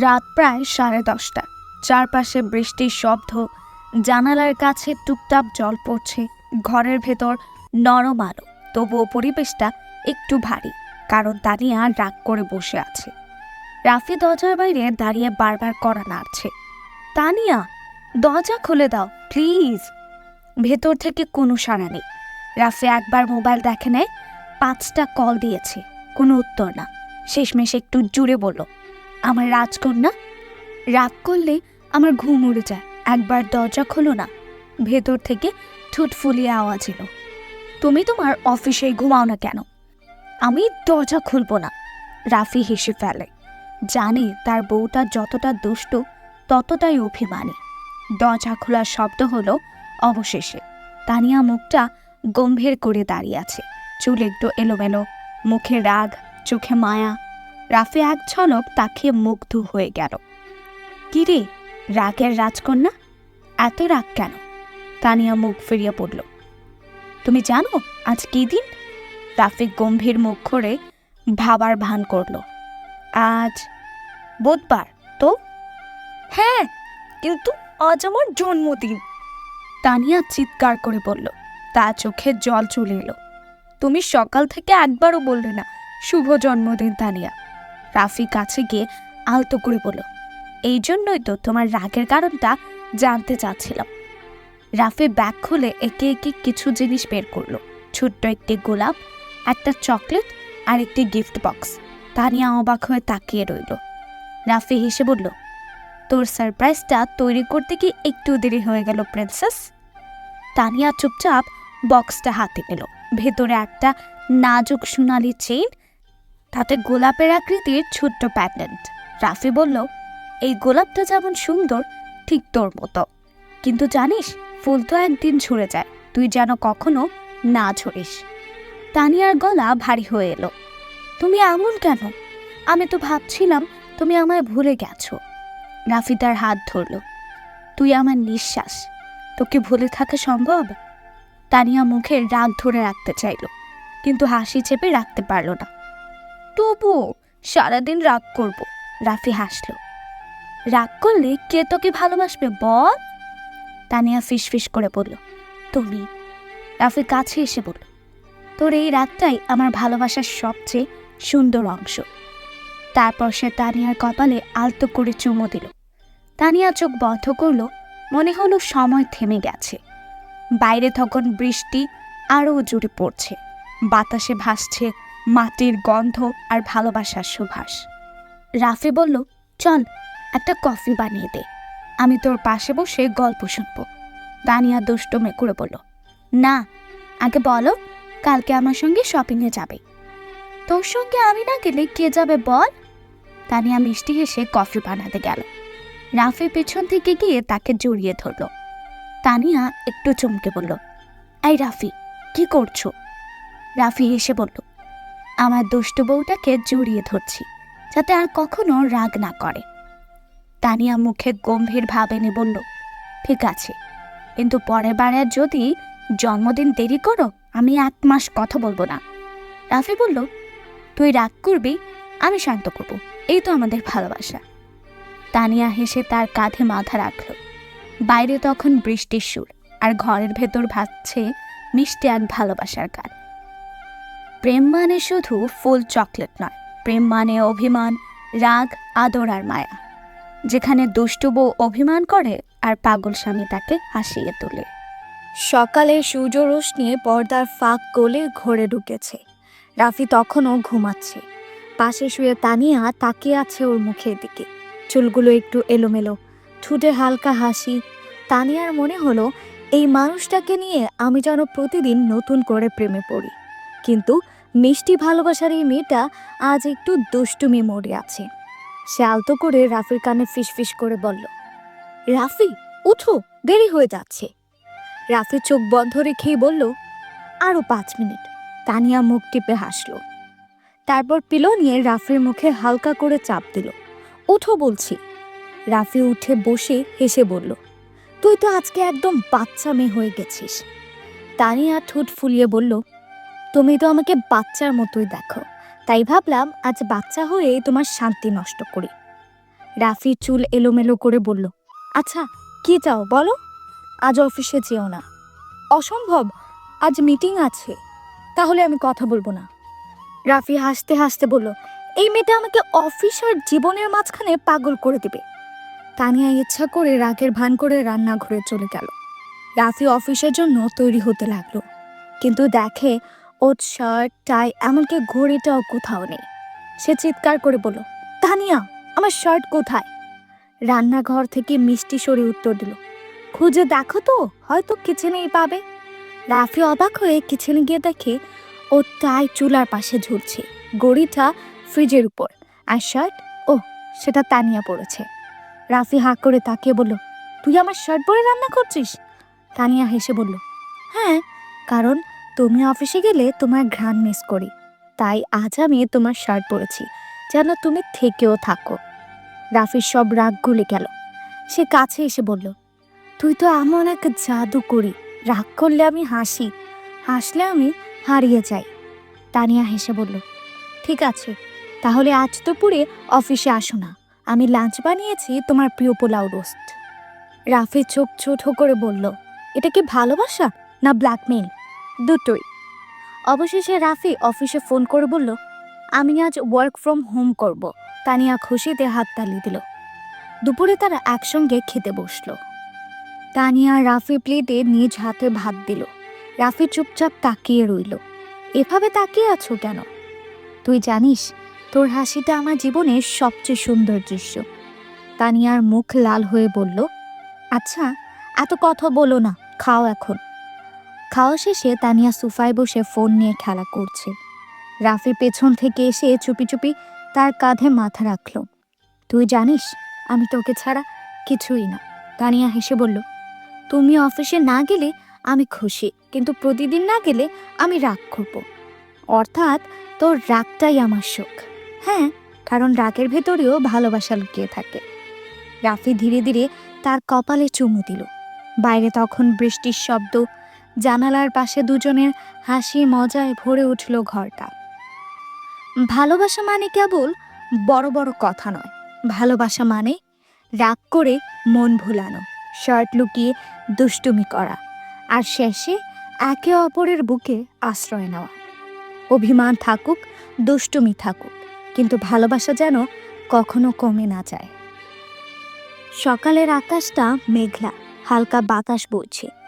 রাত প্রায় সাড়ে দশটা। চারপাশে বৃষ্টির শব্দ, জানালার কাছে টুপটাপ জল পড়ছে, ঘরের ভেতর নরম আলো, তবুও পরিবেশটা একটু ভারী, কারণ তানিয়া রাগ করে বসে আছে। রাফি দরজার বাইরে দাঁড়িয়ে বারবার করা নাড়ছে। তানিয়া, দরজা খুলে দাও, প্লিজ। ভেতর থেকে কোনো সাড়া নেই। রাফি একবার মোবাইল দেখে নেয়, পাঁচটা কল দিয়েছে, কোনো উত্তর না। শেষমেশ একটু জুড়ে বলল আমার রাজকন্যা? রাগ করলে আমার ঘুম উড়ে যায়, একবার দরজা খোলো না। ভেতর থেকে ঠোঁট ফুলিয়ে আওয়াজ এলো। তুমি তোমার অফিসে ঘুমাও না কেন? আমি দরজা খুলবো না। রাফি হেসে ফেলে। জানে তার বউটা যতটা দুষ্ট, ততটাই অভিমানী। দরজা খোলার শব্দ হলো অবশেষে। তানিয়া মুখটা গম্ভীর করে দাঁড়িয়ে আছে। চুল একটু এলোমেলো, মুখে রাগ, চোখে মায়া। রাফি এক ঝলক তাকিয়ে মুগ্ধ হয়ে গেল। কিরে, রাগের রাজকন্যা? এত রাগ কেন? তানিয়া মুখ ফিরিয়ে পড়ল। তুমি জানো আজ কি দিন? রাফি গম্ভীর মুখ করে ভাবার ভান করল। আজ বুধবার, তো? হ্যাঁ কিন্তু আজ আমার জন্মদিন। তানিয়া চিৎকার করে বলল। তা চোখে জল চলে এলো। তুমি সকাল থেকে একবারও বললে না, শুভ জন্মদিন তানিয়া। রাফি কাছে গিয়ে আলতো করে বলল, এই জন্যই তো তোমার রাগের কারণটা জানতে চাচ্ছিলাম। রাফি ব্যাগ খুলে একে একে কিছু জিনিস বের করল, ছোট্ট একটি গোলাপ, একটা চকলেট আর একটি গিফট বক্স। তানিয়া অবাক হয়ে তাকিয়ে রইল। রাফি হেসে বলল, তোর সারপ্রাইজটা তৈরি করতে কি একটু দেরি হয়ে গেল, প্রিন্সেস? তানিয়া চুপচাপ বক্সটা হাতে নিল। ভেতরে একটা নাজুক সোনালি চেইন তাতে গোলাপের আকৃতির ছোট্ট প্যাটেন্ট রাফি বলল, এই গোলাপটা যেমন সুন্দর, ঠিক তোর মতো। কিন্তু জানিস, ফুল তো একদিন ঝরে যায়, তুই যেন কখনো না ঝরিস। তানিয়ার গলা ভারী হয়ে এলো। তুমি এমন কেন? আমি তো ভাবছিলাম তুমি আমায় ভুলে গেছো। রাফি তার হাত ধরল। তুই আমার নিঃশ্বাস, তোকে ভুলে থাকা সম্ভব? তানিয়া মুখে রাগ ধরে রাখতে চাইল, কিন্তু হাসি চেপে রাখতে পারল না। তবুও সারাদিন রাগ করব, রাফি হাসল। রাগ করলে কে তোকে ভালোবাসবে বল? তানিয়া ফিসফিস করে বলল, তুমি? রাফি কাছে এসে বলল, তোর এই রাগটাই আমার ভালোবাসার সবচেয়ে সুন্দর অংশ। তারপর সে তানিয়ার কপালে আলতো করে চুমো দিল। তানিয়া চোখ বন্ধ করল, মনে হলো সময় থেমে গেছে। বাইরে তখন বৃষ্টি আরও জুড়ে পড়ছে, বাতাসে ভাসছে মাটির গন্ধ আর ভালোবাসার সুভাষ। রাফি বলল, চল, একটা কফি বানিয়ে দে। আমি তোর পাশে বসে গল্প শুনব। দানিয়া দুষ্টমে করে বলল, না, আগে বলো, কালকে আমার সঙ্গে শপিংয়ে যাবে। তোর সঙ্গে আমি না গেলে কে যাবে বল? তানিয়া মিষ্টি হেসে কফি বানাতে গেল। রাফি পেছন থেকে গিয়ে তাকে জড়িয়ে ধরল। তানিয়া একটু চমকে বলল, এই রাফি, কি করছ? রাফি হেসে বলল আমার দুষ্ট বউটাকে জড়িয়ে ধরছি, যাতে আর কখনো রাগ না করে। তানিয়া মুখে গম্ভীর ভাব এনে বলল, ঠিক আছে, কিন্তু পরের বারে যদি জন্মদিন দেরি করো, আমি এক মাস কথা বলব না। রাফি বলল, তুই রাগ করবি, আমি শান্ত করব, এই তো আমাদের ভালোবাসা। তানিয়া হেসে তার কাঁধে মাথা রাখল। বাইরে তখন বৃষ্টির সুর, আর ঘরের ভেতর ভাসছে মিষ্টি এক ভালোবাসার গান। প্রেম মানে শুধু ফুল চকলেট নয়, প্রেম মানে অভিমান, রাগ, আদর আর মায়া। যেখানে দুষ্টু বউ অভিমান করে আর পাগল স্বামী তাকে হাসিয়ে তোলে। সকালে সূর্য রোশনি পর্দার ফাঁক গলে ঘরে ঢুকেছে। রাফি তখনও ঘুমাচ্ছে। পাশে শুয়ে তানিয়া তাকিয়ে আছে ওর মুখের দিকে। চুলগুলো একটু এলোমেলো, ঠুটে হালকা হাসি। তানিয়ার মনে হলো, এই মানুষটাকে নিয়ে আমি যেন প্রতিদিন নতুন করে প্রেমে পড়ি। কিন্তু মিষ্টি ভালোবাসার এই মেয়েটা আজ একটু দুষ্টুমি মোড়ে আছে। সে আলতো করে রাফির কানে ফিসফিস করে বলল, রাফি, উঠো, দেরি হয়ে যাচ্ছে। রাফি চোখ বন্ধ রেখেই বলল আরও পাঁচ মিনিট। তানিয়া মুখ টিপে হাসলো। তারপর পিলো নিয়ে রাফির মুখে হালকা করে চাপ দিল, উঠো বলছি। রাফি উঠে বসে হেসে বলল, তুই তো আজকে একদম বাচ্চা মেয়ে হয়ে গেছিস। তানিয়া ঠোঁট ফুলিয়ে বলল তুমি তো আমাকে বাচ্চার মতোই দেখো। তাই ভাবলাম, আজ বাচ্চা হয়ে তোমার শান্তি নষ্ট করি। রাফি চুল এলোমেলো করে বলল আচ্ছা কি চাও বলো? আজ অফিসে যেও না। অসম্ভব, আজ মিটিং আছে। তাহলে আমি কথা বলব না। রাফি হাসতে হাসতে বলল, এই মেয়েটা আমাকে অফিস আর জীবনের মাঝখানে পাগল করে দিবে। তানিয়া ইচ্ছা করে রাগের ভান করে রান্নাঘরে চলে গেল। রাফি অফিসের জন্য তৈরি হতে লাগল। কিন্তু দেখে ওর শার্ট, টাই, এমনকি ঘড়িটাও কোথাও নেই। সে চিৎকার করে বলল, তানিয়া, আমার শার্ট কোথায়? রান্নাঘর থেকে মিষ্টি সরে উত্তর দিল, খুঁজে দেখো তো, হয়তো কিচেনেই পাবে। রাফি অবাক হয়ে কিচেনে গিয়ে দেখে ও টাই চুলার পাশে ঝুলছে গড়িটা ফ্রিজের উপর, আর শার্ট ও সেটা তানিয়া পড়েছে রাফি হাঁ করে তাকিয়ে বলল, তুই আমার শার্ট পরে রান্না করছিস? তানিয়া হেসে বলল হ্যাঁ কারণ তুমি অফিসে গেলে তোমার ঘ্রাণ মিস করি। তাই আজ আমি তোমার শার্ট পরেছি, যেন তুমি থেকেও থাকো। রাফির সব রাগ গুলে গেল। সে কাছে এসে বলল, তুই তো এমন এক জাদু করি রাগ করলে আমি হাসি, হাসলে আমি হারিয়ে যাই। তানিয়া হেসে বলল, ঠিক আছে, তাহলে আজ দুপুরে অফিসে আসো না, আমি লাঞ্চ বানিয়েছি তোমার প্রিয় পোলাও রোস্ট রাফি চোখ ছোট করে বলল, এটা কি ভালোবাসা না ব্ল্যাকমেল দুটোই। অবশেষে রাফি অফিসে ফোন করে বলল, আমি আজ ওয়ার্ক ফ্রম হোম করব। তানিয়া খুশিতে হাততালি দিল। দুপুরে তারা একসঙ্গে খেতে বসল। তানিয়া রাফি প্লেটে নিজ হাতে ভাত দিল। রাফি চুপচাপ তাকিয়ে রইল। এভাবে তাকিয়ে আছো কেন? তুই জানিস, তোর হাসিটা আমার জীবনের সবচেয়ে সুন্দর দৃশ্য। তানিয়ার মুখ লাল হয়ে বলল আচ্ছা এত কথা বলো না, খাও এখন। খাওয়া শেষে তানিয়া সোফায় বসে ফোন নিয়ে খেলা করছে। রাফি পেছন থেকে এসে চুপি চুপি তার কাঁধে মাথা রাখল। তুই জানিস, আমি তোকে ছাড়া কিছুই না। তানিয়া হেসে বলল, তুমি অফিসে না গেলে আমি খুশি, কিন্তু প্রতিদিন না গেলে আমি রাগ করব। অর্থাৎ তোর রাগটাই আমার সুখ হ্যাঁ কারণ রাগের ভেতরেও ভালোবাসা লুকিয়ে থাকে। রাফি ধীরে ধীরে তার কপালে চুমু দিল। বাইরে তখন বৃষ্টির শব্দ জানালার পাশে দুজনের হাসি মজায় ভরে উঠল ঘরটা। ভালোবাসা মানে কেবল বড় বড় কথা নয়। ভালোবাসা মানে রাগ করে মন ভুলানো, শার্ট লুকিয়ে দুষ্টুমি করা, আর শেষে একে অপরের বুকে আশ্রয় নেওয়া। অভিমান থাকুক, দুষ্টুমি থাকুক, কিন্তু ভালোবাসা যেন কখনো কমে না যায়। সকালের আকাশটা মেঘলা, হালকা বাতাস বইছে।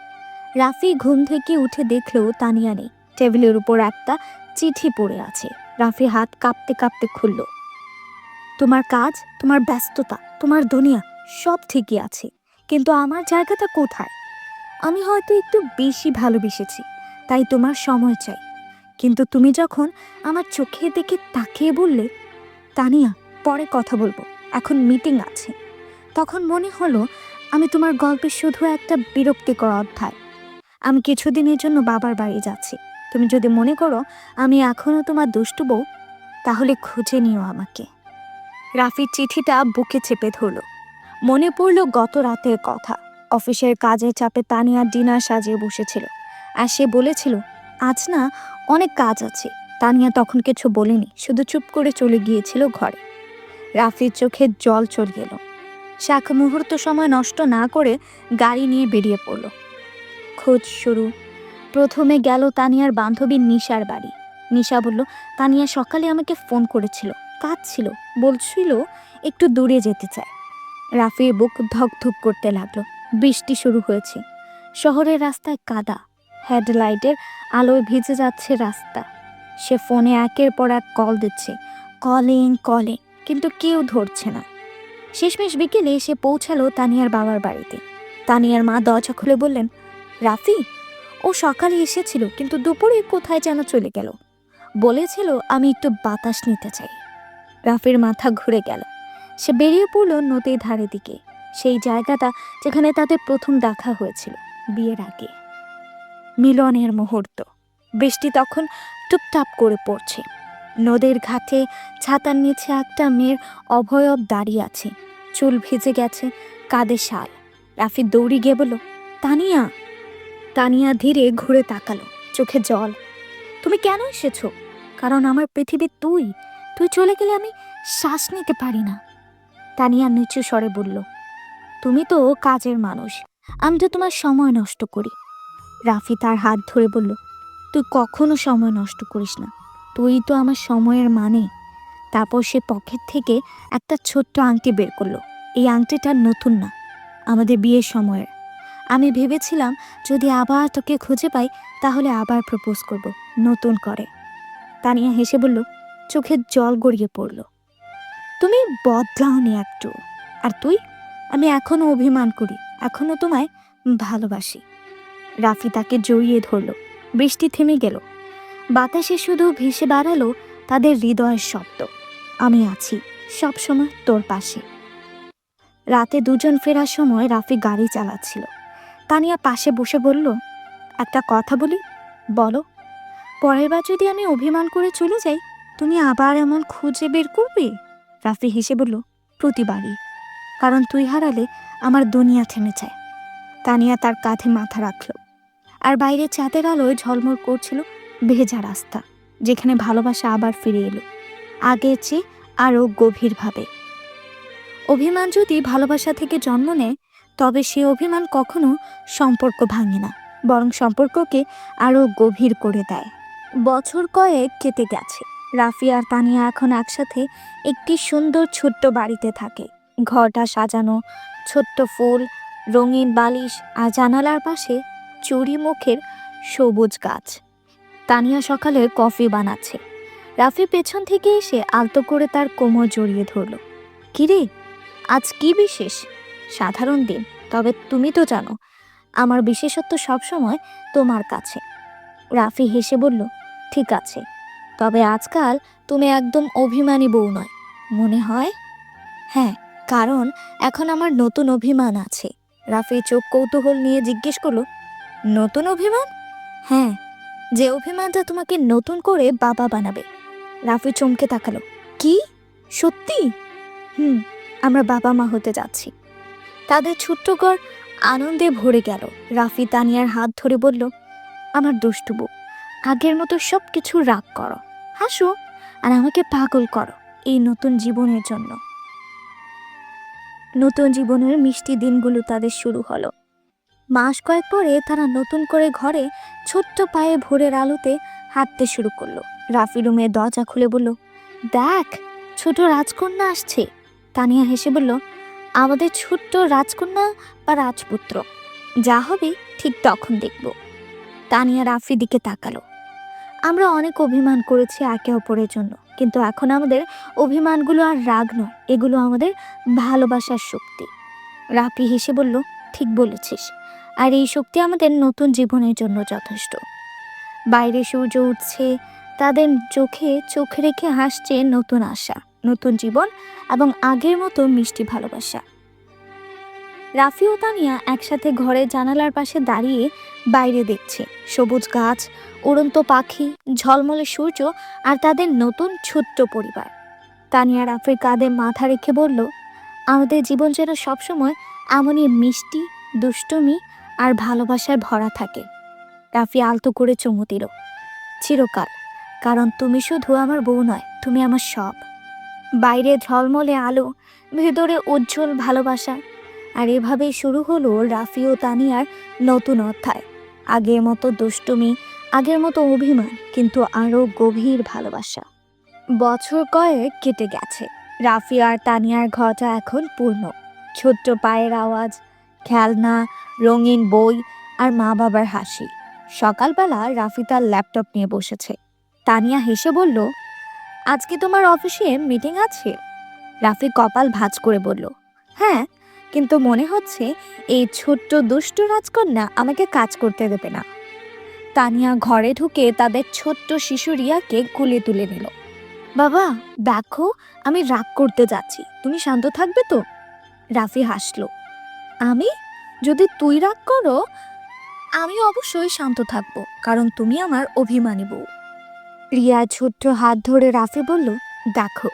রাফি ঘুম থেকে উঠে দেখলেও তানিয়া নেই। টেবিলের উপর একটা চিঠি পড়ে আছে। রাফি হাত কাঁপতে কাঁপতে খুলল। তোমার কাজ, তোমার ব্যস্ততা, তোমার দুনিয়া সব ঠিকই আছে। কিন্তু আমার জায়গাটা কোথায়? আমি হয়তো একটু বেশি ভালোবেসেছি, তাই তোমার সময় চাই। কিন্তু তুমি যখন আমার চোখে দেখে তাকিয়ে বললে, তানিয়া, পরে কথা বলব, এখন মিটিং আছে। তখন মনে হলো আমি তোমার গল্পে শুধু একটা বিরক্তিকর অধ্যায়। আমি কিছুদিনের জন্য বাবার বাড়ি যাচ্ছি। তুমি যদি মনে করো আমি এখনও তোমার দুষ্টু বউ, তাহলে খুঁজে নিও আমাকে। রাফির চিঠিটা বুকে চেপে ধরল। মনে পড়ল গত রাতের কথা। অফিসের কাজের চাপে তানিয়া ডিনার সাজিয়ে বসেছিল। আর সে বলেছিল, আজ না অনেক কাজ আছে। তানিয়া তখন কিছু বলেনি, শুধু চুপ করে চলে গিয়েছিল ঘরে। রাফির চোখে জল চলে এলো। শাক মুহূর্ত সময় নষ্ট না করে গাড়ি নিয়ে বেরিয়ে পড়ল। খোঁজ শুরু। প্রথমে গেল তানিয়ার বান্ধবী নিশার বাড়ি। নিশা বলল, তানিয়া সকালে আমাকে ফোন করেছিল, কাঁদছিল, বলছিল একটু দূরে যেতে চায়। রাফির বুক ধকধক করতে লাগল। বৃষ্টি শুরু হয়েছে। শহরের রাস্তায় কাদা, হেডলাইটের আলোয় ভিজে যাচ্ছে রাস্তা। সে ফোনে একের পর এক কল দিচ্ছে। কলিং কলিং, কিন্তু কেউ ধরছে না। শেষমেশ বিকেলে এসে পৌঁছালো তানিয়ার বাবার বাড়িতে। তানিয়ার মা দরজা খুলে বললেন রাফি? ও সকালে এসেছিল, কিন্তু দুপুরে কোথায় যেন চলে গেল। বলেছিল, আমি একটু বাতাস নিতে চাই। রাফির মাথা ঘুরে গেল। সে বেরিয়ে পড়ল নদীর ধারে দিকে। সেই জায়গাটা যেখানে তাদের প্রথম দেখা হয়েছিল, বিয়ের আগে। মিলনের মুহূর্ত। বৃষ্টি তখন টুপটাপ করে পড়ছে। নদীর ঘাটে ছাতার নিচে একটা মেয়ের অভয়ব দাঁড়িয়ে আছে। চুল ভিজে গেছে কাঁধে শাল। রাফি দৌড়ি গিয়ে বলল, তানিয়া! তানিয়া ধীরে ঘুরে তাকালো, চোখে জল। তুমি কেন এসেছ? কারণ আমার পৃথিবী তুই। তুই চলে গেলে আমি শ্বাস নিতে পারি না। তানিয়া নিচু স্বরে বলল, তুমি তো কাজের মানুষ। আমি তো তোমার সময় নষ্ট করি। রাফি তার হাত ধরে বলল, তুই কখনো সময় নষ্ট করিস না। তুই তো আমার সময়ের মানে। তারপর সে পকেট থেকে একটা ছোট্ট আংটি বের করল। এই আংটিটা নতুন না, আমাদের বিয়ের সময়ের। আমি ভেবেছিলাম যদি আবার তোকে খুঁজে পাই, তাহলে আবার প্রপোজ করব, নতুন করে। তানিয়া হেসে বলল, চোখের জল গড়িয়ে পড়ল। তুমি বদলাওনি একটু, আর তুই? আমি এখনও অভিমান করি এখনও তোমায় ভালোবাসি। রাফি তাকে জড়িয়ে ধরল, বৃষ্টি থেমে গেল। বাতাসে শুধু ভেসে বাড়ালো তাদের হৃদয়ের শব্দ। আমি আছি, সবসময় তোর পাশে। রাতে দুজন ফেরার সময় রাফি গাড়ি চালাচ্ছিল। তানিয়া পাশে বসে বলল, একটা কথা বলি, বলো। পরের বার যদি আমি অভিমান করে চলে যাই, তুমি আবার এমন খুঁজে বের করবে? রাফি হেসে বলল, প্রতিবারই। কারণ তুই হারালে আমার দুনিয়া থেমে যায়। তানিয়া তার কাঁধে মাথা রাখল। আর বাইরে চাঁদের আলোয় ঝলমল করছিল ভেজা রাস্তা, যেখানে ভালোবাসা আবার ফিরে এলো, আগের চেয়ে আরও গভীরভাবে। অভিমান যদি ভালোবাসা থেকে জন্ম নেয় তবে সে অভিমান কখনো সম্পর্ক ভাঙে না, বরং সম্পর্ককে আরও গভীর করে দেয়। বছর কয়েক কেটে গেছে। রাফি আর তানিয়া এখন একসাথে একটি সুন্দর ছোট্ট বাড়িতে থাকে। ঘরটা সাজানো, ছোট্ট ফুল, রঙিন বালিশ আর জানালার পাশে চুরি মুখের সবুজ গাছ। তানিয়া সকালে কফি বানাচ্ছে। রাফি পেছন থেকে এসে আলতো করে তার কোমর জড়িয়ে ধরল। কিরে, আজ কি বিশেষ? সাধারণ দিন, তবে তুমি তো জানো, আমার বিশেষত্ব সবসময় তোমার কাছে। রাফি হেসে বলল, ঠিক আছে, তবে আজকাল তুমি একদম অভিমানী বউ নয়, মনে হয়? হ্যাঁ কারণ এখন আমার নতুন অভিমান আছে। রাফি চোখ কৌতূহল নিয়ে জিজ্ঞেস করল, নতুন অভিমান? হ্যাঁ যে অভিমানটা তোমাকে নতুন করে বাবা বানাবে। রাফি চমকে তাকালো, কি? সত্যি? হুম, আমরা বাবা মা হতে যাচ্ছি। তাদের ছোট্ট ঘর আনন্দে ভরে গেল। রাফি তানিয়ার হাত ধরে বলল, আমার দুষ্টুবু, আগের মতো সব কিছু রাগ করো। হাসো আর আমাকে পাগল করো এই নতুন জীবনের জন্য। নতুন জীবনের মিষ্টি দিনগুলো তাদের শুরু হলো। মাস কয়েক পরে তারা নতুন করে ঘরে ছোট্ট পায়ে ভোরের আলোতে হাঁটতে শুরু করল। রাফি রুমের দরজা খুলে বলল, দেখ, ছোট রাজকন্যা আসছে। তানিয়া হেসে বলল আমাদের ছোট্ট রাজকন্যা বা রাজপুত্র। যা হবে ঠিক তখন দেখব। তানিয়া রাফি দিকে তাকালো। আমরা অনেক অভিমান করেছি একে অপরের জন্য, কিন্তু এখন আমাদের অভিমানগুলো আর রাগ নয়, এগুলো আমাদের ভালোবাসার শক্তি। রাফি হেসে বলল, ঠিক বলেছিস। আর এই শক্তি আমাদের নতুন জীবনের জন্য যথেষ্ট। বাইরে সূর্য উঠছে, তাদের চোখে চোখ রেখে হাসছে নতুন আশা। নতুন জীবন এবং আগের মতো মিষ্টি ভালোবাসা। রাফি ও তানিয়া একসাথে ঘরের জানালার পাশে দাঁড়িয়ে বাইরে দেখছে। সবুজ গাছ, উড়ন্ত পাখি, ঝলমলে সূর্য আর তাদের নতুন ছোট্ট পরিবার। তানিয়া রাফির কাঁধে মাথা রেখে বলল, আমাদের জীবন যেন সবসময় এমনই মিষ্টি, দুষ্টুমি আর ভালোবাসায় ভরা থাকে। রাফি আলতো করে চুমু দিল, চিরকাল, কারণ তুমি শুধু আমার বউ নয়, তুমি আমার সব। বাইরে ঝলমলে আলো, ভেতরে উজ্জ্বল ভালোবাসা। আর এভাবেই শুরু হলো রাফি ও তানিয়ার নতুন অধ্যায়। আগের মতো দুষ্টুমি, আগের মতো অভিমান, কিন্তু আরও গভীর ভালোবাসা। বছর কয়েক কেটে গেছে। রাফি আর তানিয়ার ঘরটা এখন পূর্ণ। ছোট্ট পায়ের আওয়াজ, খেলনা, রঙিন বই আর মা বাবার হাসি। সকালবেলা রাফি তার ল্যাপটপ নিয়ে বসেছে। তানিয়া হেসে বলল আজকে তোমার অফিসে মিটিং আছে? রাফি কপাল ভাঁজ করে বলল হ্যাঁ কিন্তু মনে হচ্ছে এই ছোট্ট দুষ্ট রাজকন্যা আমাকে কাজ করতে দেবে না। তানিয়া ঘরে ঢুকে তাদের ছোট্ট শিশু রিয়াকে কুলে তুলে নিল, বাবা, দেখো, আমি রাগ করতে যাচ্ছি। তুমি শান্ত থাকবে তো? রাফি হাসলো, আমি? যদি তুই রাগ করো, আমি অবশ্যই শান্ত থাকব, কারণ তুমি আমার অভিমানী বউ। রিয়া ছোট্ট হাত ধরে রাফি বলল, দেখো,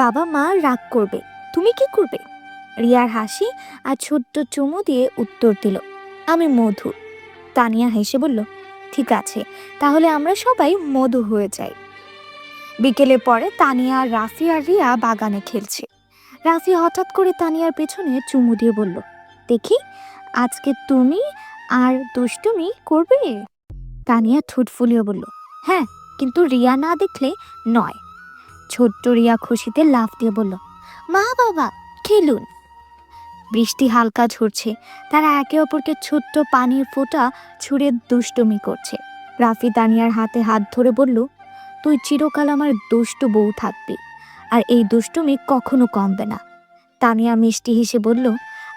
বাবা মা রাগ করবে, তুমি কি করবে? রিয়ার হাসি আর ছোট্ট চুমু দিয়ে উত্তর দিল, আমি মধু। তানিয়া হেসে বলল, ঠিক আছে, তাহলে আমরা সবাই মধু হয়ে যাই। বিকেলে পরে তানিয়া, রাফি আর রিয়া বাগানে খেলছে। রাফি হঠাৎ করে তানিয়ার পেছনে চুমু দিয়ে বলল, দেখি, আজকে তুমি আর দুষ্টুমি করবে? তানিয়া ঠোঁট ফুলিয়ে বলল হ্যাঁ কিন্তু রিয়া না দেখলে নয়। ছোট্ট রিয়া খুশিতে লাফ দিয়ে বলল, মা বাবা, খেলুন। বৃষ্টি হালকা ঝরছে, তারা একে অপরকে ছোট্ট পানির ফোঁটা ছুঁড়ে দুষ্টুমি করছে। রাফি তানিয়ার হাতে হাত ধরে বলল, তুই চিরকাল আমার দুষ্টু বউ থাকবি, আর এই দুষ্টুমি কখনো কমবে না। তানিয়া মিষ্টি হেসে বলল,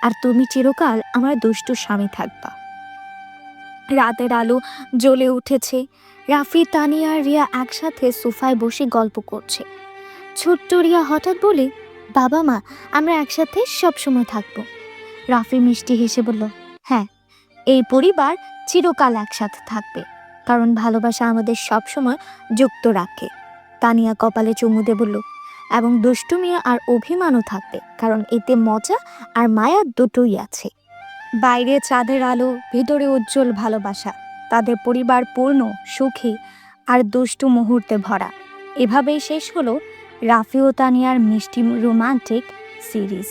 আর তুমি চিরকাল আমার দুষ্টু স্বামী থাকবা। রাতের আলো জ্বলে উঠেছে রাফি, তানিয়া আর রিয়া একসাথে সোফায় বসে গল্প করছে। ছোট্ট রিয়া হঠাৎ বলে, বাবা মা, আমরা একসাথে সবসময় থাকব। রাফি মিষ্টি হেসে বলল হ্যাঁ এই পরিবার চিরকাল একসাথে থাকবে, কারণ ভালোবাসা আমাদের সবসময় যুক্ত রাখে। তানিয়া কপালে চুমু দিয়ে বলল, এবং দুষ্টুমিয়া আর অভিমানও থাকবে, কারণ এতে মজা আর মায়া দুটোই আছে। বাইরে চাঁদের আলো, ভিতরে উজ্জ্বল ভালোবাসা তাদের পরিবার পূর্ণ, সুখী আর দুষ্টু মুহূর্তে ভরা। এভাবেই শেষ হলো রাফি ও তানিয়ার মিষ্টি রোমান্টিক সিরিজ।